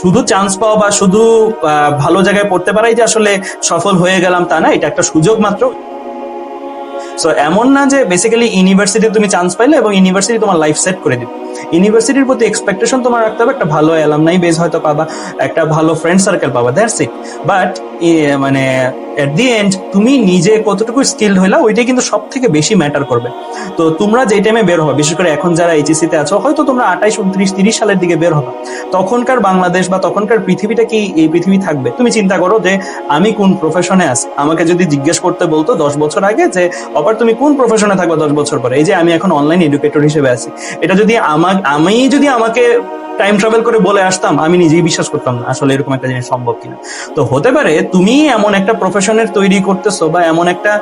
শুধু চান্স পাওয়া বা শুধু ভালো জায়গায় পড়তে পারাই যে আসলে সফল হয়ে গেলাম তা না, এটা একটা সুযোগ মাত্র। সো এমন না যে বেসিক্যালি ইউনিভার্সিটি তুমি চান্স পাইলে এবং ইউনিভার্সিটি তোমার লাইফ সেট করে দিবে। ইউনিভার্সিটির প্রতি এক্সপেকটেশন তোমার রাখতে হবে, একটা ভালো অ্যালামনাই বেস হয়তো পাবা, একটা ভালো ফ্রেন্ড সার্কেল পাবা দ্যাটস ইট বাট মানে এট দি এন্ড তুমি নিজে কতটুকু স্কিল্ড হইলা, ওইটাই কিন্তু সব থেকে বেশি ম্যাটার করবে। তো তোমরা যে টাইমে বের হবে, বিশেষ করে এখন যারা এইচএসসি তে আছো, হয়তো তোমরা আঠাইশ, উনত্রিশ, তিরিশ সালের দিকে বের হবে। তখনকার বাংলাদেশ বা তখনকার পৃথিবীটা কি, এই পৃথিবী থাকবে? তুমি চিন্তা করো যে, আমি কোন প্রফেশনে আছি? আমাকে যদি জিজ্ঞেস করতে বলতো দশ বছর আগে যে, অপার তুমি কোন প্রফেশনে থাকবে দশ বছর পরে? এই যে আমি এখন অনলাইন এডুকেটর হিসেবে আছি। এটা যদি আমার আমি যদি আমাকে টাইম ট্রাভেল করে বলে আসতাম, আমি নিজেই বিশ্বাস করতাম না আসলে এরকম একটা জিনিস সম্ভব কিনা। তো হতে পারে তুমি এমন একটা প্রফেশনের তৈরি করতেছো বা এমন একটা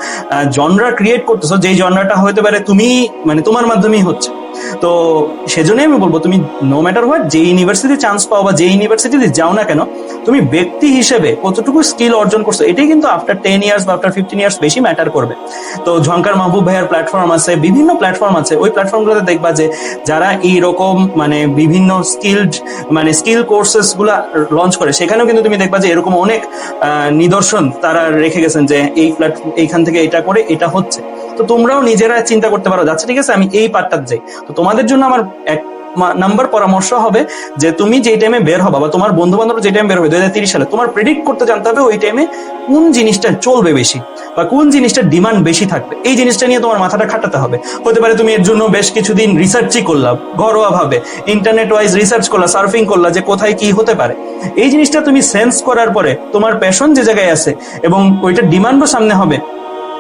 জনরা ক্রিয়েট করতেছো যে জনরাটা হতে পারে তুমি মানে তোমার মাধ্যমেই হচ্ছে। তো সেজন্যই আমি বলব, তুমি নো ম্যাটার হোয়াট যে ইউনিভার্সিটি চান্স পাও বা যে ইউনিভার্সিটিতে যাও না কেন, তুমি ব্যক্তি হিসেবে কতটুকু স্কিল অর্জন করছ, এটাই কিন্তু আফটার টেন ইয়ার্স বা আফটার ফিফটিন ইয়ার্স বেশি ম্যাটার করবে। তো ঝঙ্কার মাহবুব ভাইয়ার প্ল্যাটফর্ম আছে, বিভিন্ন প্ল্যাটফর্ম আছে, ওই প্ল্যাটফর্মগুলোতে দেখবা যে যারা এইরকম মানে বিভিন্ন স্কিলড মানে স্কিল কোর্সেসগুলা লঞ্চ করে, সেখানেও কিন্তু তুমি দেখবা যে এরকম অনেক নিদর্শন তারা রেখে গেছেন যে এই প্ল্যাটফর্ম এইখান থেকে এটা করে, এটা হচ্ছে। তো তোমরাও নিজেরা চিন্তা করতে পারো, যাচ্ছে ঠিক আছে, আমি এই পার্টটা যাই। তো তোমাদের জন্য আমার এক নাম্বার পরামর্শ হবে যে তুমি যে টাইমে বের হবা বা তোমার বন্ধু বান্ধব যে টাইমে বের হবে দুই সালে, তোমার প্রেডিক্ট করতে জানতে হবে ওই টাইমে কোন জিনিসটা চলবে বেশি বা কোন জিনিসটার ডিমান্ড বেশি থাকবে। এই জিনিসটা নিয়ে তোমার মাথাটা খাটাতে হবে। হতে পারে তুমি এর জন্য বেশ কিছুদিন রিসার্চই করলা ঘরোয়া ভাবে ইন্টারনেট ওয়াইজ রিসার্চ করলা সার্ফিং করলা যে কোথায় কি হতে পারে। এই জিনিসটা তুমি সেন্স করার পরে তোমার প্যাশন যে জায়গায় আছে এবং ওইটার ডিমান্ডও সামনে হবে।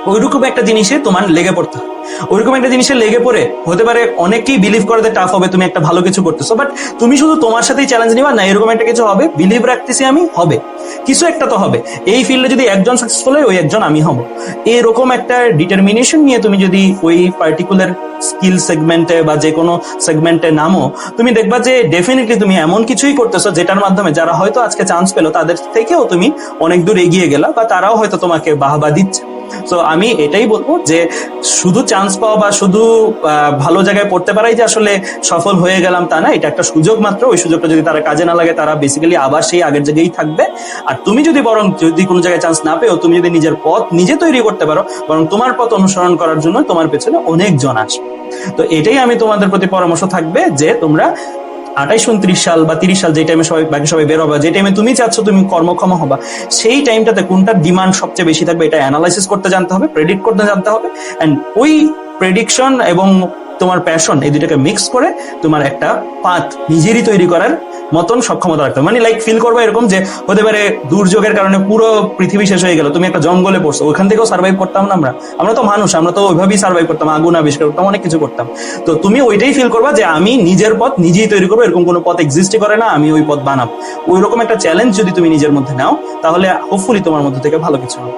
ওইরকম একটা জিনিসে তোমার লেগে পড়তে হবে ওইরকম একটা জিনিসে লেগে পড়ে হতে পারে অনেকেই বিলিভ করাতে টাফ হবে, তুমি একটা ভালো কিছু করতেছো। বাট তুমি শুধু তোমার সাথেই চ্যালেঞ্জ নিবা, না, এরকম একটা কিছু হবে? বিলিভ রাখতেছি আমি, হবে। কিছু একটা তো হবে। এই ফিল্ডে যদি একজন সাকসেসফুল হয়, ওই একজন আমি হব। এরকম একটা ডিটারমিনেশন নিয়ে তুমি যদি ওই পার্টিকুলার স্কিল সেগমেন্টে বা যে কোনো সেগমেন্টে নামো, তুমি দেখবা যে ডেফিনেটলি তুমি এমন কিছুই করতেছো যেটার মাধ্যমে যারা হয়তো আজকে চান্স পেল, তাদের থেকেও তুমি অনেক দূর এগিয়ে গেলা বা তারাও হয়তো তোমাকে বাহবা দিচ্ছে। তো আমি এটাই বলব যে শুধু চান্স পাওয়া বা শুধু ভালো জায়গায় পড়তে পারাই যে আসলে সফল হয়ে গেলাম তা না, এটা একটা সুযোগ মাত্র। ওই সুযোগটা যদি তারা কাজে না লাগে, তারা বেসিক্যালি আবার সেই আগের জায়গায় থাকবে। আর তুমি যদি বরং যদি কোনো জায়গায় চান্স না পেও, তুমি যদি নিজের পথ নিজে তৈরি করতে পারো, বরং তোমার পথ অনুসরণ করার জন্য তোমার পেছনে অনেকজন আসবে। তো এটাই আমি তোমাদের প্রতি পরামর্শ থাকবে যে তোমরা আঠাইশ, উনত্রিশ সাল বা তিরিশ সাল যে টাইমে সবাই বাকি সবাই বের হবে, যে টাইমে তুমি চাচ্ছ তুমি কর্মক্ষম হবা, সেই টাইমটাতে কোনটার ডিমান্ড সবচেয়ে বেশি থাকবে এটা অ্যানালাইসিস করতে জানতে হবে প্রেডিক্ট করতে জানতে হবে অ্যান্ড ওই প্রেডিকশন এবং তোমার প্যাশন এই দুটাকে মিক্স করে তোমার একটা পাথ নিজেরই তৈরি করার মতন সক্ষমতা রাখতে মানে লাইক ফিল করব এরকম যে হতে পারে দুর্যোগের কারণে পুরো পৃথিবী শেষ হয়ে গেল, তুমি একটা জঙ্গলে পড়ছো, ওখান থেকেও সার্ভাইভ করতাম না আমরা। আমরা তো মানুষ, আমরা তো ওইভাবেই সার্ভাইভ করতাম, আগুন আবিষ্কার করতাম, অনেক কিছু করতাম। তো তুমি ওইটাই ফিল করবা যে আমি নিজের পথ নিজেই তৈরি করব, এরকম কোনো পথ এক্সিস্টই করে না, আমি ওই পথ বানাবো। ওই রকম একটা চ্যালেঞ্জ যদি তুমি নিজের মধ্যে নাও, তাহলে হোপফুলি তোমার মধ্যে থেকে ভালো কিছু হবে।